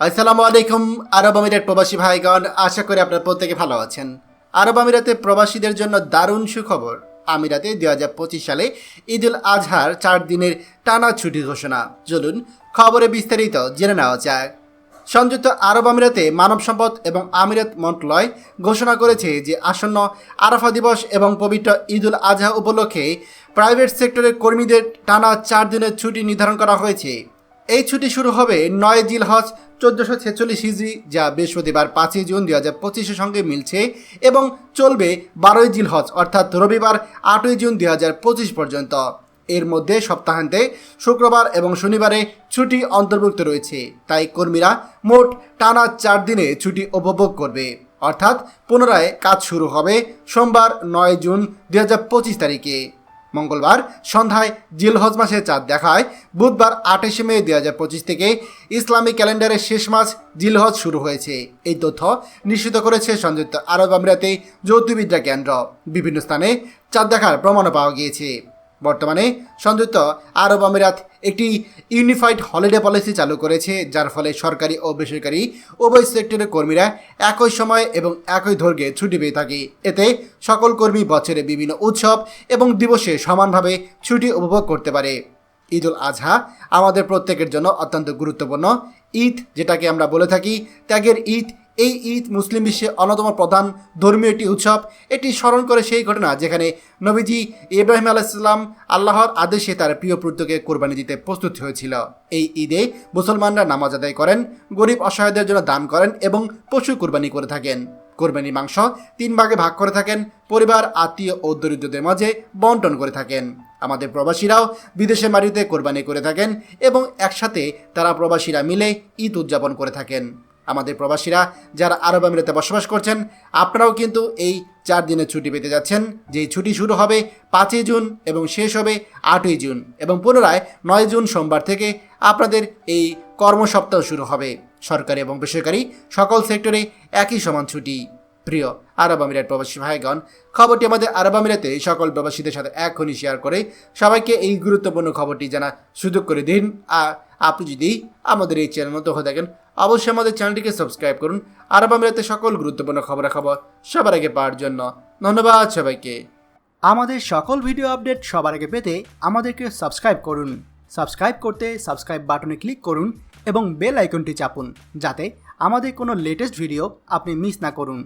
আসসালামু আলাইকুম, আরব আমিরাত প্রবাসী ভাইগণ, আশা করি আপনার প্রত্যেকে ভালো আছেন। আরব আমিরাতে প্রবাসীদের জন্য দারুণ সুখবর। আমিরাতে দুই হাজার পঁচিশ সালে ঈদ উল আজহার চার দিনের টানা ছুটি ঘোষণা। চলুন খবরে বিস্তারিত জেনে নেওয়া যায় সংযুক্ত আরব আমিরাতে মানব সম্পদ এবং আমিরাত মন্ত্রণালয় ঘোষণা করেছে যে আসন্ন আরাফা দিবস এবং পবিত্র ঈদ উল আজহা উপলক্ষে প্রাইভেট সেক্টরের কর্মীদের টানা চার দিনের ছুটি নির্ধারণ করা হয়েছে। এই ছুটি শুরু হবে নয় জিল হজ, চোদ্দোশো ছেচল্লিশ হিজড়ি যা বৃহস্পতিবার পাঁচই জুন দুই হাজার পঁচিশের সঙ্গে মিলছে এবং চলবে বারোই জিল হজ, অর্থাৎ রবিবার আটই জুন দুই হাজার পঁচিশ পর্যন্ত। এর মধ্যে সপ্তাহান্তে শুক্রবার এবং শনিবারে ছুটি অন্তর্ভুক্ত রয়েছে। তাই কর্মীরা মোট টানা চার দিনে ছুটি উপভোগ করবে। অর্থাৎ পুনরায় কাজ শুরু হবে সোমবার নয় জুন দুই হাজার পঁচিশ তারিখে। মঙ্গলবার সন্ধ্যায় জিলহজ মাসের চাঁদ দেখায়। বুধবার আঠাশে মে দুই হাজার পঁচিশ থেকে ইসলামী ক্যালেন্ডারের শেষ মাস জিলহজ শুরু হয়েছে। এই তথ্য নিশ্চিত করেছে সংযুক্ত আরব আমিরাতে জ্যোতির্বিদ্যা কেন্দ্র। বিভিন্ন স্থানে চাঁদ দেখার প্রমাণও পাওয়া গিয়েছে। বর্তমানে সংযুক্ত আরব আমিরাত একটি ইউনিফাইড হলিডে পলিসি চালু করেছে, যার ফলে সরকারি ও বেসরকারি উভয় সেক্টরের কর্মীরা একই সময় এবং একই দৈর্ঘ্যে ছুটি পেয়ে থাকে। এতে সকল কর্মী বছরে বিভিন্ন উৎসব এবং দিবসে সমানভাবে ছুটি উপভোগ করতে পারে। ঈদ উল আজহা আমাদের প্রত্যেকের জন্য অত্যন্ত গুরুত্বপূর্ণ। ঈদ, যেটাকে আমরা বলে থাকি, ত্যাগের ঈদ এই ঈদ মুসলিম বিশ্বে অন্যতম প্রধান ধর্মীয় একটি উৎসব। এটি স্মরণ করে সেই ঘটনা যেখানে নবীজি ইব্রাহিম আলাইসাল্লাম আল্লাহর আদেশে তার প্রিয় পুত্রকে কোরবানি দিতে প্রস্তুত হয়েছিল। এই ঈদে মুসলমানরা নামাজ আদায় করেন, গরিব অসহায়দের জন্য দান করেন এবং পশু কোরবানি করে থাকেন। কোরবানির মাংস তিন ভাগে ভাগ করে থাকেন, পরিবার, আত্মীয় ও দরিদ্রদের মাঝে বন্টন করে থাকেন। আমাদের প্রবাসীরাও বিদেশে মাটিতে কোরবানি করে থাকেন এবং একসাথে তারা প্রবাসীরা মিলে ঈদ উদযাপন করে থাকেন। আমাদের প্রবাসীরা যারা আরব আমিরাতে বসবাস করছেন, আপনারাও কিন্তু এই চার দিনের ছুটি পেতে যাচ্ছেন। যেই ছুটি শুরু হবে পাঁচই জুন এবং শেষ হবে আটই জুন এবং পুনরায় নয় জুন সোমবার থেকে আপনাদের এই কর্মসপ্তাহ শুরু হবে। সরকারি এবং বেসরকারি সকল সেক্টরে একই সমান ছুটি। প্রিয় আরব আমিরাত প্রবাসী ভাইগণ, খবরটি আমাদের আরব আমিরাতে সকল প্রবাসীদের সাথে এখনই শেয়ার করে সবাইকে এই গুরুত্বপূর্ণ খবরটি জানা সুযোগ করে দিন। আর আপনি যদি আমাদের এই চ্যানেল নতুন হয়ে থাকেন, অবশ্যই আমাদের চ্যানেলটিকে সাবস্ক্রাইব করুন। আরব আমিরাতে সকল গুরুত্বপূর্ণ খবরাখবর সবার আগে পাওয়ার জন্য ধন্যবাদ সবাইকে। আমাদের সকল ভিডিও আপডেট সবার আগে পেতে আমাদেরকে সাবস্ক্রাইব করুন। সাবস্ক্রাইব করতে সাবস্ক্রাইব বাটনে ক্লিক করুন এবং বেল আইকনটি চাপুন, যাতে আমাদের কোনো লেটেস্ট ভিডিও আপনি মিস না করুন।